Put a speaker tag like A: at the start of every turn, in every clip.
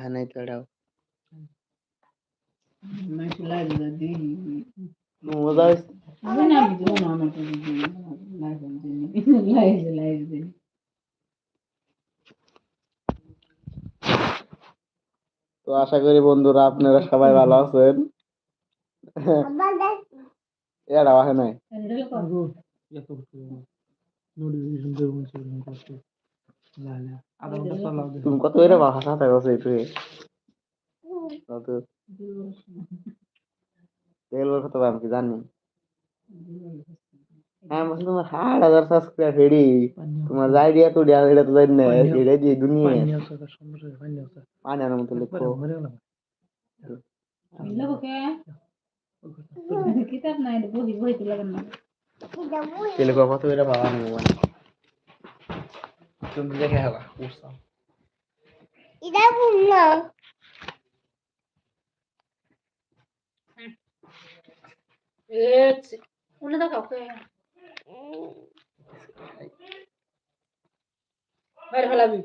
A: হ্যাঁ নাই তো আশা করি বন্ধুরা আপনারা সবাই ভালো আছেন। বাহে নাই?
B: নোটিফিকেশন
A: কত করে ভাষা থাকো একটু কত তেল কত আমি কি জানি হ্যাঁ বলছি তোমার হাট হাজার সাবস্ক্রাইব হেডি তোমার আইডিয়া তো দেওয়া এটা তো জানি না এটা দিয়ে দুনিয়া
B: পানি আছে আছে
A: আনার মতো লিখো
B: মরে গেলাম
C: আমি লোক কে কিতাব নাই বহি বহি তো লাগান না
A: তেল কত করে পাওয়া নেই তুমি দেখে হবা উঠছাম
C: উনি তো কাউকে বাইরে ফেলাবি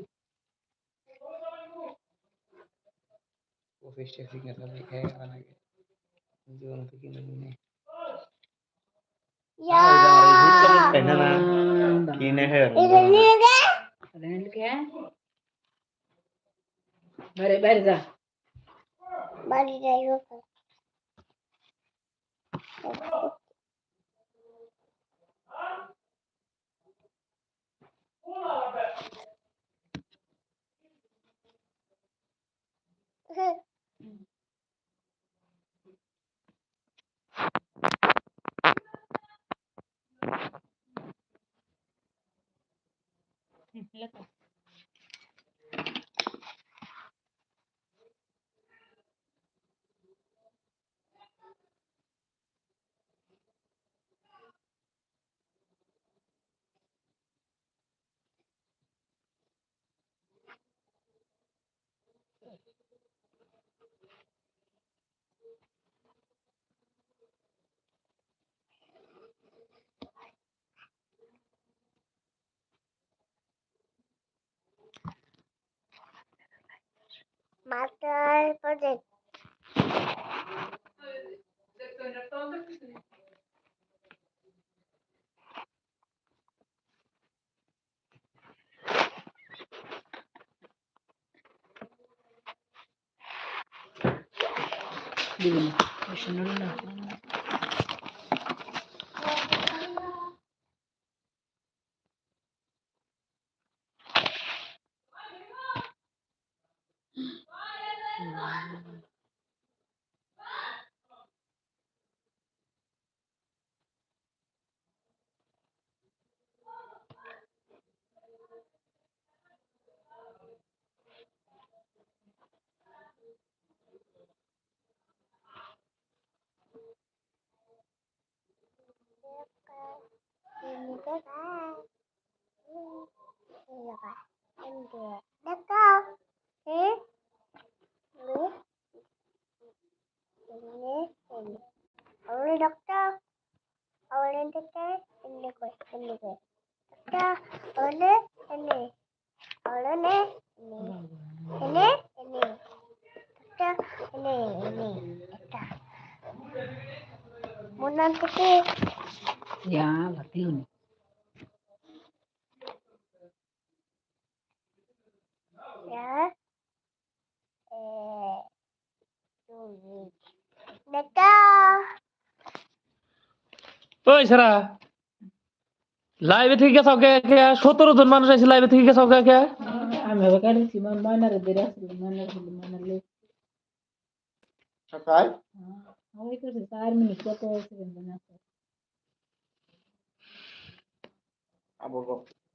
A: পঁচিশটা সিগনেচার লিখে গেলাম আগে জীবন তো কিনে নিয়ে কিনে খেয়ে
C: কে বাইরে বাইরে যা
D: Master project.
C: দিবি bye bye.
D: See you bye. I'm
B: good. সারা লাইভে থেকে গেছাও কে কে সতেরো জন মানুষ আছে লাইভে থেকে গেছাও কে কে
C: আমি কাটছি
A: সকাল?
C: ওই চার মিনিট কত সেকেন্ড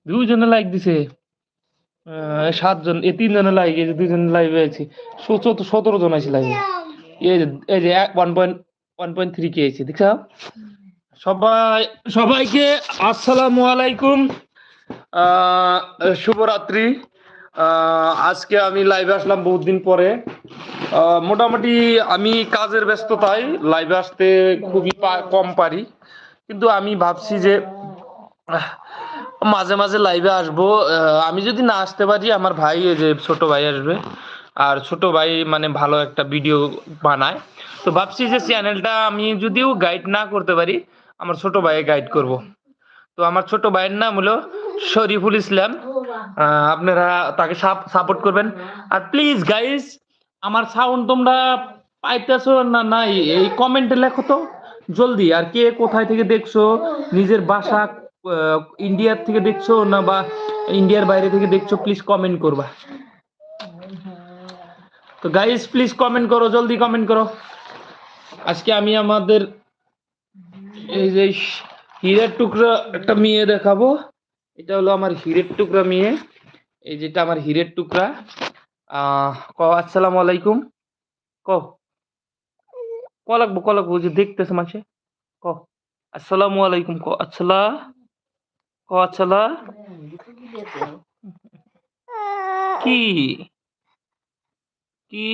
B: দুইজনে লাইক দিছে। সাতজন এই তিনজনে লাইক এই যে দুইজন লাইভে আছে। সতেরো সতেরো জন আছে লাইভে এই যে এই যে one point one point three কে আছে দেখছ? সবাই সবাইকে আসসালামু আলাইকুম। শুভরাত্রি। আজকে আমি লাইভে আসলাম বহুত দিন পরে। মোটামুটি আমি কাজের ব্যস্ততায় লাইভে আসতে খুবই কম পারি। কিন্তু আমি ভাবছি যে মাঝে মাঝে লাইভে আসব। আমি যদি না আসতে পারি, আমার ভাই যে ছোট ভাই আসবে। আর ছোট ভাই মানে ভালো একটা ভিডিও বানায়। তো ভাবছি যে চ্যানেলটা আমি যদিও গাইড না করতে পারি আমার ছোট ভাইয়ে গাইড করব। তো আমার ছোট ভাইয়ের নাম হলো শরীফুল ইসলাম। আপনারা তাকে সাপোর্ট করবেন। আর প্লিজ গাইস আমার সাউন্ড তোমরা পাইতেছো না নাই? এই কমেন্টে লেখো তো, জলদি। আর কে কোথায় থেকে দেখছ? নিজের বাসা ইন্ডিয়ার থেকে দেখছ না বা ইন্ডিয়ার বাইরে থেকে দেখছ? প্লিজ কমেন্ট করবা। তো গাইস প্লিজ কমেন্ট করো, জলদি কমেন্ট করো। আজকে আমি আমাদের এই যে হীরের টুকরা একটা মেয়ে দেখাবো। এটা হলো আমার হীরের টুকরা মেয়ে। এই যেটা আমার হীরের টুকরা। আহ আসসালামু আলাইকুম। ক ক লাগবো ক লাগবো যে দেখতেছে মাসে ক, আসসালামু আলাইকুম, ক আসসালা ক আসসালা কি? কি?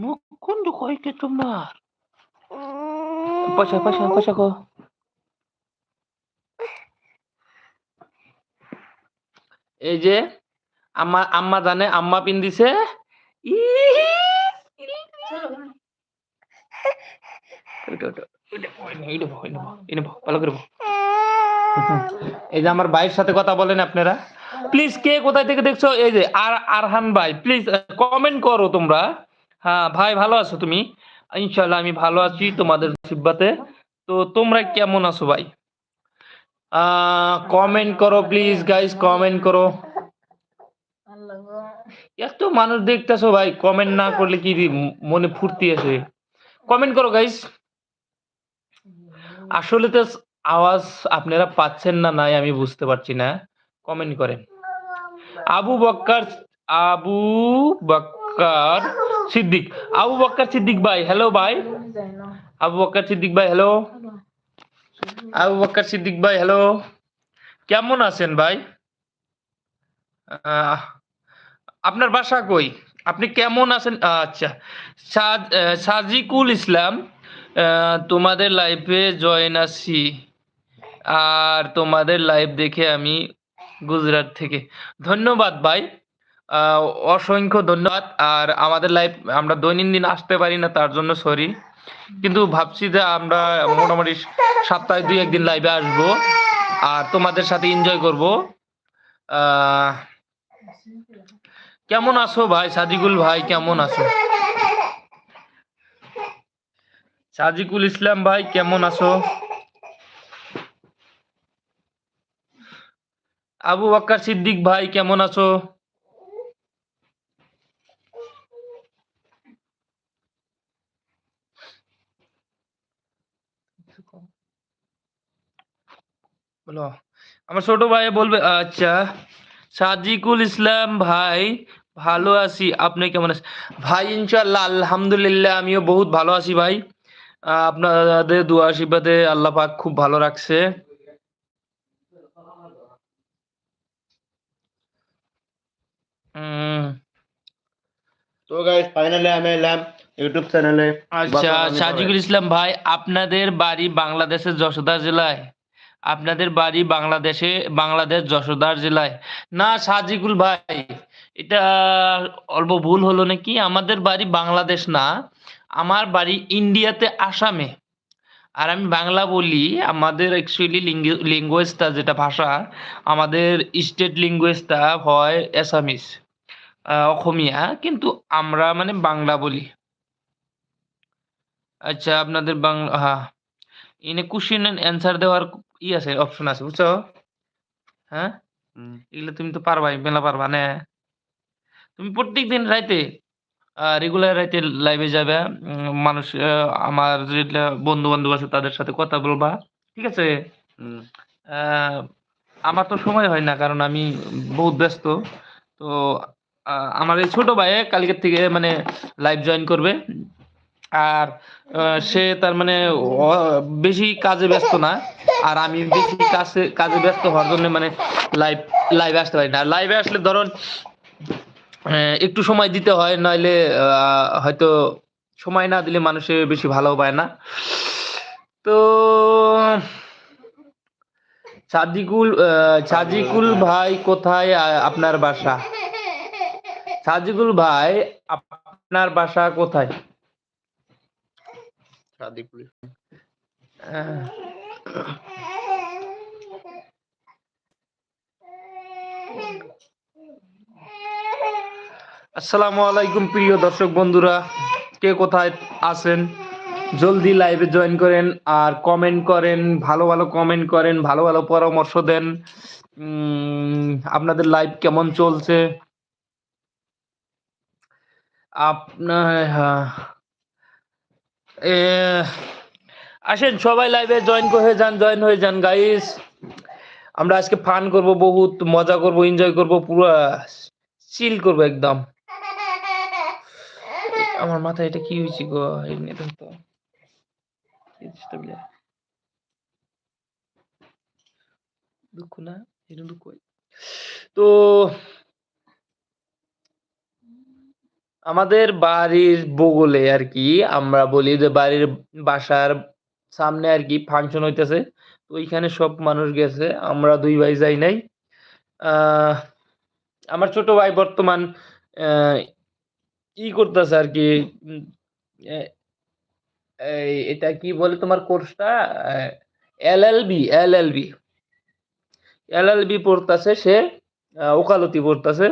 B: মুখ কোন কয়কে তোমার? পয়সা পয়সা পয়সা কো এই যে, আম্মা আম্মা জানে, আম্মা পিন। এই যে আমার ভাইয়ের সাথে কথা বলেন আপনারা। প্লিজ কে কোথায় থেকে দেখছ? এই যে আর, আরহান ভাই প্লিজ কমেন্ট করো তোমরা। হ্যাঁ ভাই, ভালো আছো তুমি? ইনশাল্লাহ আমি ভালো আছি তোমাদের সিব্বাতে। তো তোমরা কেমন আছো ভাই? কমেন্ট করো প্লিজ গাইস কমেন্ট করো। এত মানুষ দেখতেছো ভাই কমেন্ট না করলে কি মনে ফুর্তি আসে? কমেন্ট করো গাইস আসলে তো আওয়াজ আপনারা পাচ্ছেন না নাই আমি বুঝতে পারছি না। কমেন্ট করেন। আবু বক্কার আবু বক্কর সিদ্দিক। আবু বক্কর সিদ্দিক ভাই হ্যালো ভাই। আবু বক্কর সিদ্দিক ভাই হ্যালো আবু বক্কর সিদ্দিক ভাই হ্যালো কেমন আছেন ভাই? আপনার বাসা কই? আপনি কেমন আছেন? আচ্ছা সাজ- সাজিকুল ইসলাম তোমাদের লাইফে জয়েন আছি। আর তোমাদের লাইভ দেখে আমি গুজরাট থেকে। ধন্যবাদ ভাই। অসংখ্য ধন্যবাদ। আর আমাদের লাইভ আমরা দৈনন্দিন আসতে পারি না, তার জন্য সরি কিন্তু ভাবছি যে আমরা মোটামুটি সপ্তাহে দুই একদিন লাইভে আসব আর তোমাদের সাথে এনজয় করব। কেমন আছো ভাই? সাদিকুল ভাই, কেমন আছো? সাজিকুল ইসলাম ভাই, কেমন আছো? আবু বাক্কার সিদ্দিক ভাই, কেমন আছো? বলো। আমার ছোট ভাই বলবে আচ্ছা সাজিকুল ইসলাম ভাই ভালো আছি। আপনি কেমন আছেন? ভাই ইনশাল্লাহ আলহামদুলিল্লাহ আমিও বহুত ভালো আছি ভাই। আপনাদের দোয়া আশীর্বাদে আল্লাহ পাক খুব ভালো রাখছে।
A: তো গাইস ফাইনালি আমি এলাম ইউটিউব চ্যানেলে
B: আচ্ছা সাজিকুল ইসলাম ভাই আপনাদের বাড়ি বাংলাদেশের যশোদা জেলায়? আপনাদের বাড়ি বাংলাদেশে, বাংলাদেশ যশোদার জেলায়। না, সাজিকুল ভাই, এটা অল্প ভুল হলো নাকি? আমাদের বাড়ি বাংলাদেশ না, আমার বাড়ি ইন্ডিয়াতে আসামে। আর আমি বাংলা বলি, আমাদের অ্যাকচুয়ালি ল্যাঙ্গুয়েজটা যেটা ভাষা, আমাদের স্টেট ল্যাঙ্গুয়েজটা হয় অ্যাসামিস অসমীয়া কিন্তু আমরা মানে বাংলা বলি। আচ্ছা আপনাদের বাংলা হ্যাঁ ইনে কোশ্চেন অ্যান্সার দেওয়ার ই আছে অপশন আছে বুঝছ? হ্যাঁ? এগুলো তুমি তো পারবাই মেলা পারবা না। তুমি প্রত্যেক দিন রাইতে রেগুলার রাইতে লাইভে যাবে মানুষ আমার যেটা বন্ধু বান্ধব আছে তাদের সাথে কথা বলবা ঠিক আছে? আমার তো সময় হয় না কারণ আমি বহুত ব্যস্ত। তো আমার এই ছোট ভাই কালকের থেকে মানে লাইভ জয়েন করবে। আর সে তার মানে বেশি কাজে ব্যস্ত না। আর আমি বেশি কাজে কাজে ব্যস্ত হওয়ার জন্য মানে লাইভ লাইভে আসতে পারি না। লাইভে আসলে ধরুন একটু সময় দিতে হয় নইলে হয়তো সময় না দিলে মানুষে বেশি ভালো পায় না। তো, সাজিকুল সাজিকুল ভাই কোথায় আপনার বাসা? সাজিকুল ভাই, আপনার বাসা কোথায়? আহ, আসসালামু আলাইকুম প্রিয় দর্শক বন্ধুরা কে কোথায় আছেন? জলদি লাইভে জয়েন করেন আর কমেন্ট করেন ভালো ভালো কমেন্ট করেন ভালো ভালো পরামর্শ দেন। আপনাদের লাইভ কেমন চলছে? আপনার হ্যাঁ। আসেন, সবাই লাইভে জয়েন হয়ে যান জয়েন হয়ে যান গাইস আমরা আজকে ফান করব, বহুত মজা করব এনজয় করব, পুরো চিল করব একদম। আমার মাথায় এটা কি হয়েছে গো? এমনি তো। দুঃখ না দুঃখ তো আমাদের বাড়ির বগলে আর কি আমরা বলি যে বাড়ির বাসার সামনে আর কি ফাংশন হইতেছে। তো ওইখানে সব মানুষ গেছে, আমরা দুই ভাই যাই নাই। আমার ছোট ভাই বর্তমান ই করতেছে আর কি এটা কি বলে তোমার কোর্সটা? L L B, L L B. L L B পড়তেছে সে ওকালতি পড়তেছে।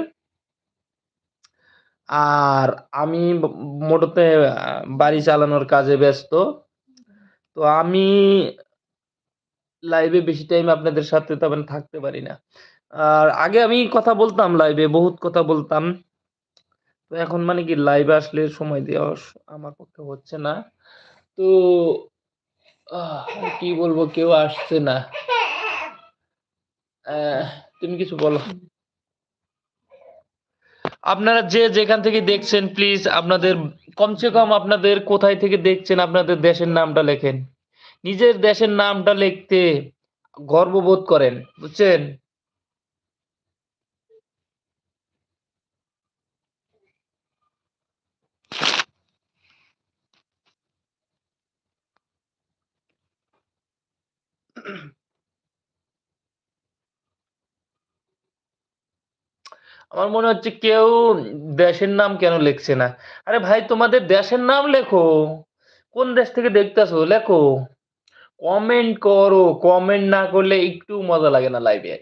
B: আর আমি মোটতে বাড়ি চালানোর কাজে ব্যস্ত। তো আমি লাইভে বেশি টাইম আপনাদের সাথে তেমন থাকতে পারি না। আর আগে আমি কথা বলতাম লাইভে বহুত কথা বলতাম। তো এখন মানে কি লাইভে আসলে সময় দেওয়া আমার পক্ষে হচ্ছে না। তো কি বলব, কেউ আসছে না। তুমি কিছু বলো। আপনারা যে যেখান থেকে দেখছেন প্লিজ আপনাদের কমসে কম আপনাদের কোথায় থেকে দেখছেন, আপনাদের দেশের নামটা লেখেন। নিজের দেশের নামটা লিখতে গর্ববোধ করেন, বুঝছেন? আমার মনে হচ্ছে কেউ দেশের নাম কেন লিখছে না? আরে ভাই, তোমাদের দেশের নাম লেখো। কোন দেশ থেকে দেখতেছো? লেখো। কমেন্ট করো। কমেন্ট না করলে একটু মজা লাগে না লাইভে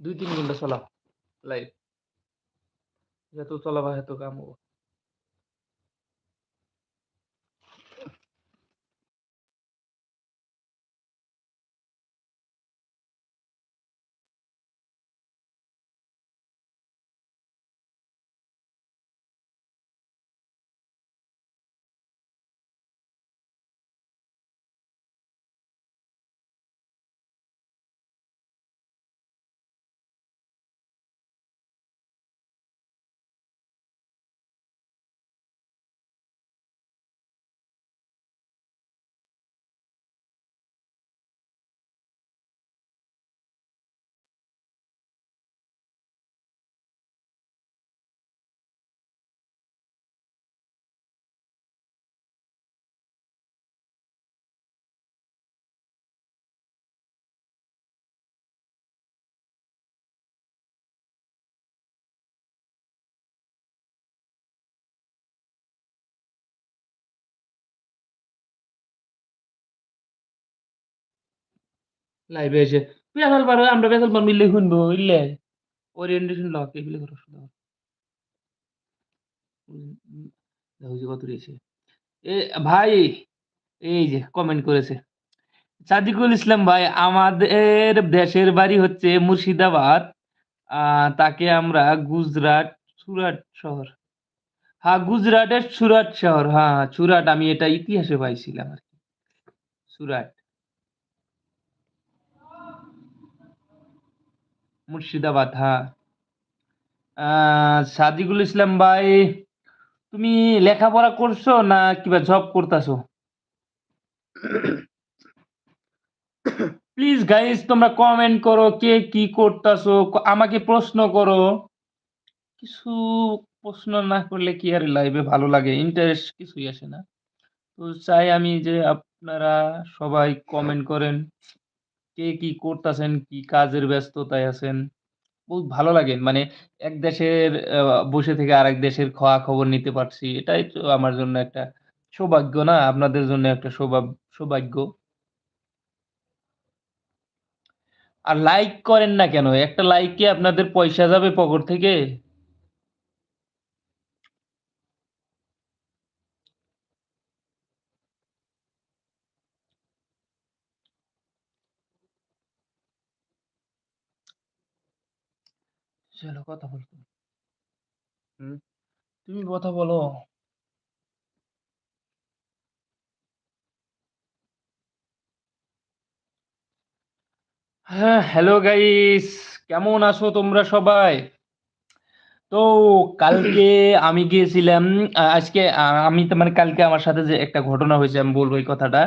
B: দুই তিন ঘণ্টা চলা লাইভ যত চলাবা এত কাম হব লাইভে এসে বেসাল পারো আমরা বেসাল পার মিললে শুনব ইল্লে ওরিয়েন্টেশন লক এগুলো করো যে কত রয়েছে। এ, ভাই, এই যে কমেন্ট করেছে, সাদিকুল ইসলাম ভাই, আমাদের দেশের বাড়ি হচ্ছে মুর্শিদাবাদ তাকে আমরা গুজরাট সুরাট শহর। হ্যাঁ গুজরাটের সুরাট শহর হ্যাঁ সুরাট আমি এটা ইতিহাসে পাইছিলাম আর কি। সুরাট। মুর্শিদাবাদ। হ্যাঁ আহ, সাদিকুল ইসলাম ভাই তুমি লেখাপড়া করছ না কিবা জব করতেছো? প্লিজ গাইস তোমরা কমেন্ট করো কে কি করতেছো আমাকে প্রশ্ন করো। কিছু প্রশ্ন না করলে কি আর লাইভে ভালো লাগে? ইন্টারেস্ট কিছুই আসে না। তো চাই আমি যে আপনারা সবাই কমেন্ট করেন। কে কি করতেছেন, কি কাজের ব্যস্ততায় আছেন? বহুত ভালো লাগে। মানে এক দেশের বসে থেকে আরেক দেশের খোয়া খবর নিতে পারছি। এটাই তো আমার জন্য একটা সৌভাগ্য না? আপনাদের জন্য একটা সৌভাগ্য সৌভাগ্য। আর লাইক করেন না কেন? একটা লাইকে আপনাদের পয়সা যাবে পকেট থেকে? চলো কথা বলতো? তুমি। কথা বলো। হ্যাঁ হ্যালো গাইস কেমন আছো তোমরা সবাই? তো কালকে আমি গিয়েছিলাম আজকে আমি তো মানে কালকে আমার সাথে যে একটা ঘটনা হয়েছে, আমি বলব এই কথাটা।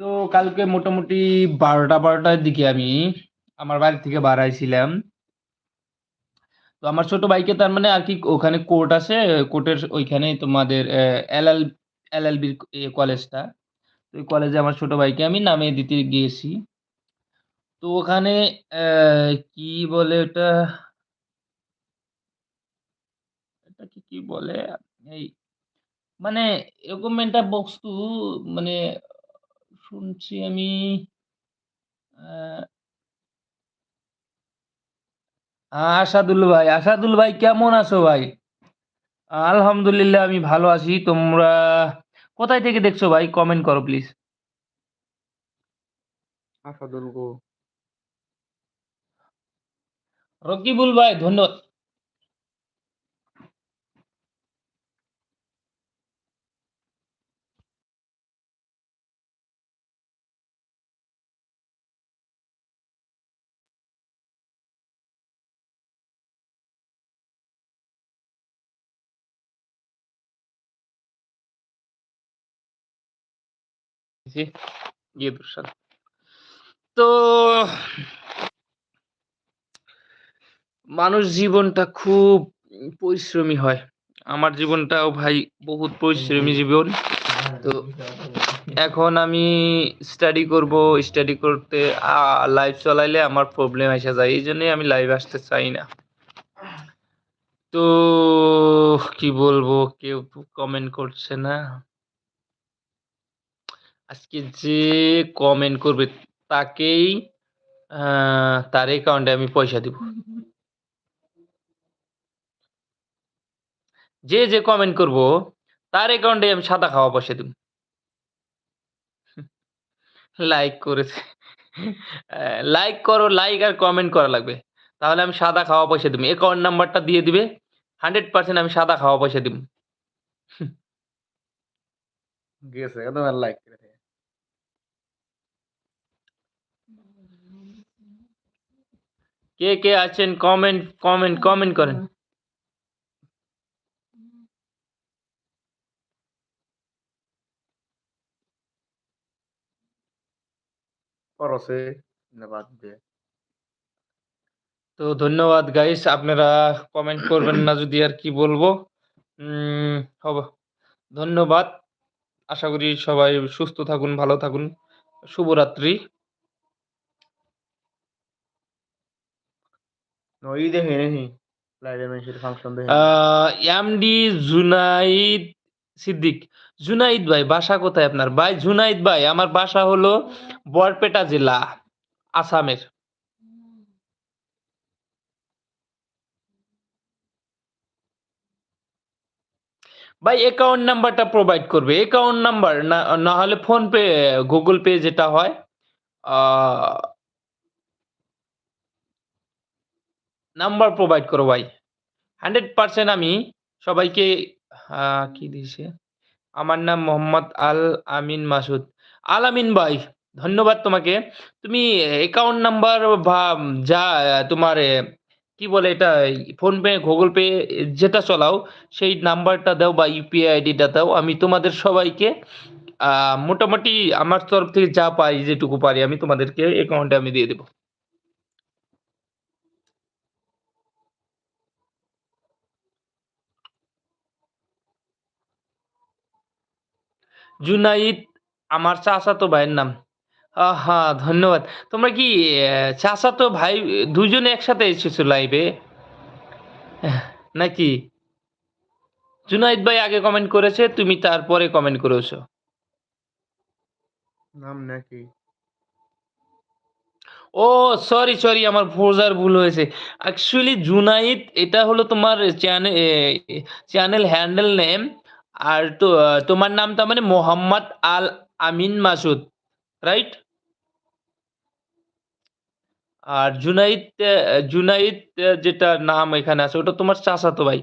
B: তো কালকে মোটামুটি বারোটা, বারোটার দিকে আমি আমার বাড়ি থেকে বাড়াইছিলাম তো আমার ছোট ভাইকে তার মানে আর কি ওখানে কোর্ট আছে কোর্টের ওইখানে তোমাদের এল এল এল এল বির কলেজটা তো ওই কলেজে আমার ছোট ভাইকে আমি নামিয়ে দিতে গিয়েছি। তো ওখানে কি বলে ওটা? এটাকে কি বলে? এই মানে এরকম একটা বস্তু মানে শুনছি আমি আসাদুল ভাই আসাদুল ভাই কেমন আছো ভাই? আলহামদুলিল্লাহ আমি ভালো আছি। তোমরা কোথায় থেকে দেখছ ভাই? কমেন্ট করো প্লিজ
A: আসাদুল গো
B: রকিবুল ভাই ধন্যবাদ। জি ঈদ তো মানুষ জীবনটা খুব পরিশ্রমী হয়। আমার জীবনটাও ভাই বহুত পরিশ্রমী জীবন। তো এখন আমি স্টাডি করব স্টাডি করতে লাইভ চলাইলে আমার প্রবলেম এসে যায়। এই জন্যই আমি লাইভ আসতে চাই না। তো কি বলব কেউ কমেন্ট করছে না। আজকে যে কমেন্ট করবে তাকেই তার অ্যাকাউন্টে আমি পয়সা দিব। যে যে কমেন্ট করব, তার অ্যাকাউন্টে আমি সাদা খাওয়া পয়সা দিব। লাইক করেছে। লাইক করো লাইক আর কমেন্ট করা লাগবে। তাহলে আমি সাদা খাওয়া পয়সা দিব। অ্যাকাউন্ট নাম্বারটা দিয়ে দিবে। হান্ড্রেড পার্সেন্ট আমি সাদা খাওয়া পয়সা দিব।
A: গেছে লাইক করে থাকে।
B: কে কে আছেন? কমেন্ট কমেন্ট কমেন্ট করেন। তো ধন্যবাদ গাইস আপনারা কমেন্ট করবেন না যদি আর কি বলব। হবে। ধন্যবাদ। আশা করি সবাই সুস্থ থাকুন ভালো থাকুন। শুভরাত্রি।
A: নই দেখে নাকি লাইভে মেনশন ফাংশন দেখে
B: এমডি জুনাইদ সিদ্দিক জুনাইদ ভাই, বাসা কোথায় আপনার? ভাই জুনাইদ ভাই, আমার বাসা হলো বরপেটা জেলা, আসামের। ভাই অ্যাকাউন্ট নাম্বারটা প্রোভাইড করবে। অ্যাকাউন্ট নাম্বার না হলে ফোন পে গুগল পে যেটা হয় নাম্বার প্রোভাইড করো ভাই। হান্ড্রেড পার্সেন্ট আমি সবাইকে কি দিয়েছে? আমার নাম মোহাম্মদ আল আমিন মাসুদ। আল আমিন ভাই, ধন্যবাদ তোমাকে। তুমি অ্যাকাউন্ট নাম্বার বা যা, তোমার কি বলে এটা ফোনপে গুগল পে যেটা চলাও, সেই নাম্বারটা দাও বা ইউপিআই আইডিটা দাও। আমি তোমাদের সবাইকে মোটামুটি আমার তরফ থেকে যা পাই যেটুকু পারি আমি তোমাদেরকে অ্যাকাউন্টে আমি দিয়ে দেবো। জুনাইদ আমার চাচাতো ভাইয়ের নাম। আহা ধন্যবাদ। তোমরা কি চাচাতো ভাই দুজনে একসাথে এসেছ লাইভে নাকি? জুনাইদ ভাই আগে কমেন্ট করেছে তুমি তারপরে কমেন্ট করেছ।
A: নাম নাকি?
B: ও সরি সরি আমার ফোরজার ভুল হয়েছে। অ্যাকচুয়ালি জুনাইদ এটা হলো তোমার চ্যানেল চ্যানেল হ্যান্ডেল নেম আর তো তোমার নামটা মানে মোহাম্মদ আল আমিন মাসুদ রাইট আর জুনাইদ জুনাইদ যেটা নাম এখানে আছে, ওটা তোমার চাচাতো ভাই,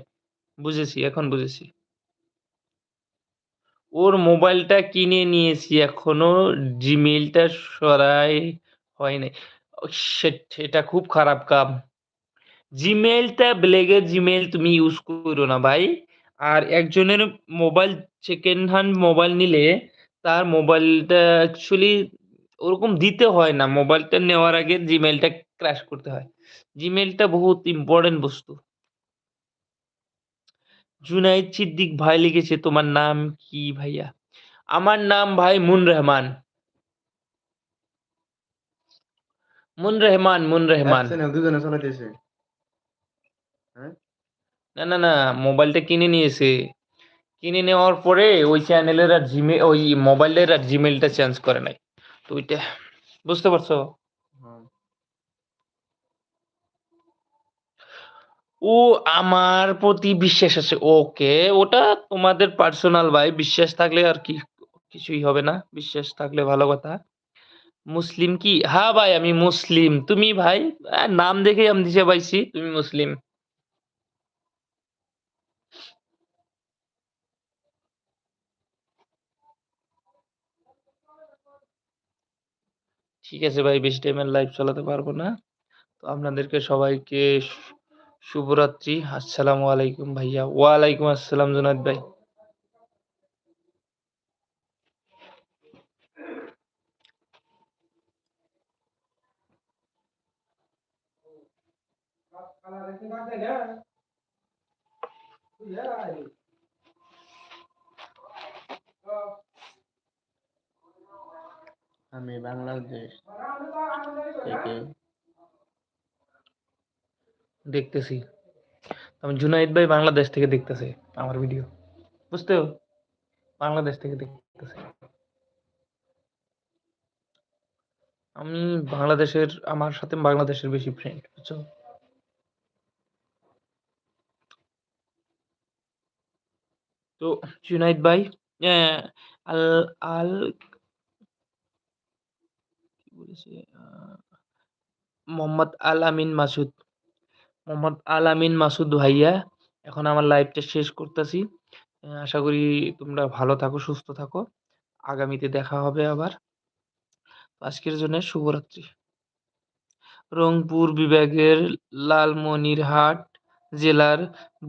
B: বুঝেছি, এখন বুঝেছি। ওর মোবাইলটা কিনে নিয়েছি, এখনও জিমেলটা সরাই হয় নাই। এটা খুব খারাপ কাম। জিমেইলটা ব্লেগের জিমেইল তুমি ইউজ করো না ভাই। আর একজনের মোবাইল সেকেন্ড হ্যান্ড মোবাইল নিলে তার মোবাইলটা অ্যাকচুয়ালি ওরকম দিতে হয় না। মোবাইলটা নেওয়ার আগে জিমেলটা ক্র্যাশ করতে হয়। জিমেইলটা বহুত ইম্পর্টেন্ট বস্তু। জুনাইদ সিদ্দিক ভাই লিখেছে, তোমার নাম কি ভাইয়া? আমার নাম ভাই moon Rahman. Moon Rahman moon Rahman. না না না মোবাইলটা কিনে নিয়েছে। কিনে নেওয়ার পরে ওই চ্যানেলের আর জিমে ওই মোবাইলের আর জিমেলটা চেঞ্জ করে নাই। তো ওইটা বুঝতে পারছ। ও আমার প্রতি বিশ্বাস আছে। ওকে ওটা তোমাদের পার্সোনাল ভাই। বিশ্বাস থাকলে আর কি কিছুই হবে না। বিশ্বাস থাকলে ভালো কথা। মুসলিম কি? হ্যাঁ ভাই আমি মুসলিম। তুমি ভাই নাম দেখেই আমি দিশে পাইছি। তুমি মুসলিম। ঠিক আছে ভাই, বেশি টাইমের লাইভ চালাতে পারব না। তো আপনাদেরকে সবাইকে শুভরাত্রি। আসসালামু আলাইকুম ভাইয়া। ওয়ালাইকুম আসসালাম জুনাদ ভাই।
A: আমি বাংলাদেশ থেকে
B: দেখতেছি। আমি জুনাইদ ভাই বাংলাদেশ থেকে দেখতেছে আমার ভিডিও বুঝতে বাংলাদেশ থেকে দেখতেছে। আমি বাংলাদেশের, আমার সাথে বাংলাদেশের বেশি ফ্রেন্ড বুঝছ? তো জুনাইদ ভাই আল আল বলেছে মোহাম্মদ আল আমিন মাসুদ। মোহাম্মদ আল আমিন মাসুদ ভাইয়া, এখন আমার লাইভটা শেষ করতেছি। আশা করি তোমরা ভালো থাকো, সুস্থ থাকো। আগামীতে দেখা হবে আবার। আজকের জন্য শুভরাত্রি। রংপুর বিভাগের লালমনিরহাট জেলার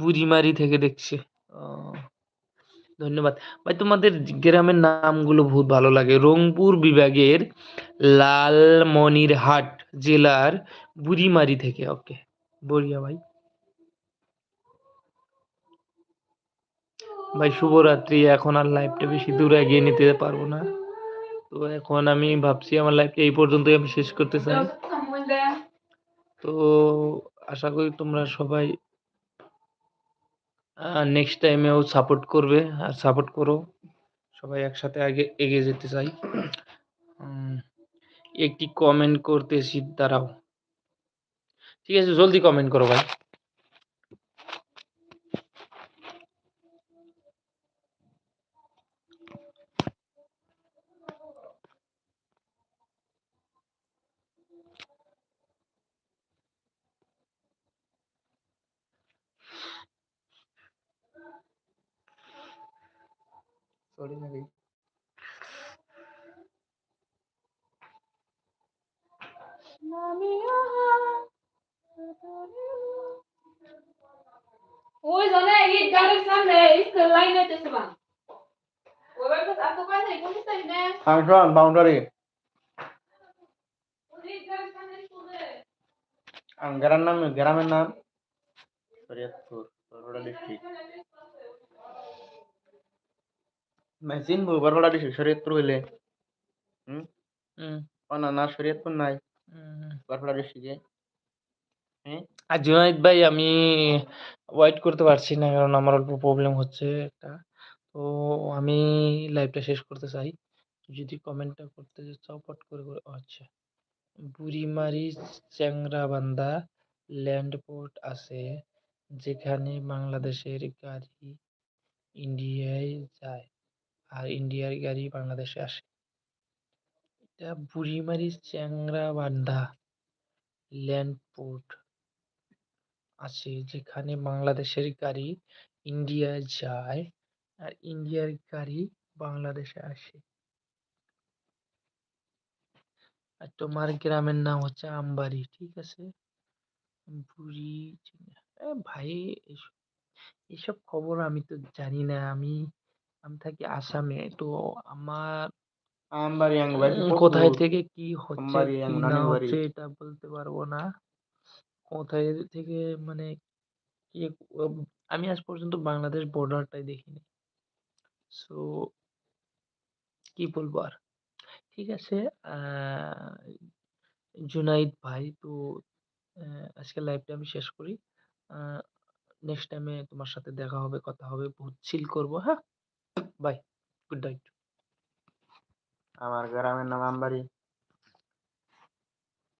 B: বুড়িমারি থেকে দেখছে। ধন্যবাদ। ভাই তোমাদের গ্রামের নামগুলো বহুত ভালো লাগে। রংপুর বিভাগের লালমনিরহাট জেলার বুড়িমারি থেকে। ওকে বড়িয়া ভাই। ভাই শুভরাত্রি। এখন আর লাইভটা বেশি দূর এগিয়ে নিতে পারব না। তো এখন আমি ভাবছি আমার লাইভটা এই পর্যন্তই আমি শেষ করতে চাই। তো আশা করি তোমরা সবাই নেক্সট টাইমেও সাপোর্ট করবে। আর সাপোর্ট করো। সবাই একসাথে আগে, এগিয়ে যেতে চাই। একটি কমেন্ট করতেছি, দাঁড়াও। ঠিক আছে, জলদি কমেন্ট করো ভাই
A: সরি নাকি
C: ওই জনে ঈদ গাড়ির সামনে স্কুল লাইন হইতেছে বা ওই বাড়িতে এত কাজ নেই কোন সাইড না
A: বাউন্ডারি গ্রামের নাম গ্রামের নাম। শরীয়তপুর বরপড়া ডিস্ট্রিক্ট ডিস্ট্রিক্ট শরীয়তপুর হইলে। হুম?
B: হুম,
A: না না শরীয়তপুর নাই। ডিস্ট্রিক্টে হ্যাঁ
B: আর জুনাইদ ভাই আমি ওয়েট করতে পারছি না কারণ আমার অল্প প্রবলেম হচ্ছে একটা। তো আমি লাইভটা শেষ করতে চাই। যদি কমেন্টটা করতে চাও পট করে করে আচ্ছা। বুড়িমারি চ্যাংরাবান্ধা ল্যান্ড পোর্ট আছে, যেখানে বাংলাদেশের গাড়ি ইন্ডিয়ায় যায় আর ইন্ডিয়ার গাড়ি বাংলাদেশে আসে। এটা বুড়িমারি চ্যাংরাবান্ধা ল্যান্ড পোর্ট আছে, যেখানে বাংলাদেশের গাড়ি ইন্ডিয়ায় যায় আর ইন্ডিয়ার গাড়ি বাংলাদেশে আসে। আর তোমার গ্রামের নাম হচ্ছে আমবাড়ি ঠিক আছে? বুড়ি এ ভাই এসব এসব খবর আমি তো জানি না। আমি আমি থাকি আসামে তো আমার কোথায় থেকে কি হচ্ছে কি না হচ্ছে এটা বলতে পারব না। কোথায় থেকে মানে আমি আজ পর্যন্ত বাংলাদেশ বর্ডারটাই দেখিনি। সো কি বলব আর? ঠিক আছে। জুনাইদ ভাই, তো আজকে লাইভটা আমি শেষ করি। নেক্সট টাইমে তোমার সাথে দেখা হবে, কথা হবে, বহুত চিল করব হ্যাঁ? বাই গুড নাইট
A: আমার গ্রামের নাম আমবাড়ি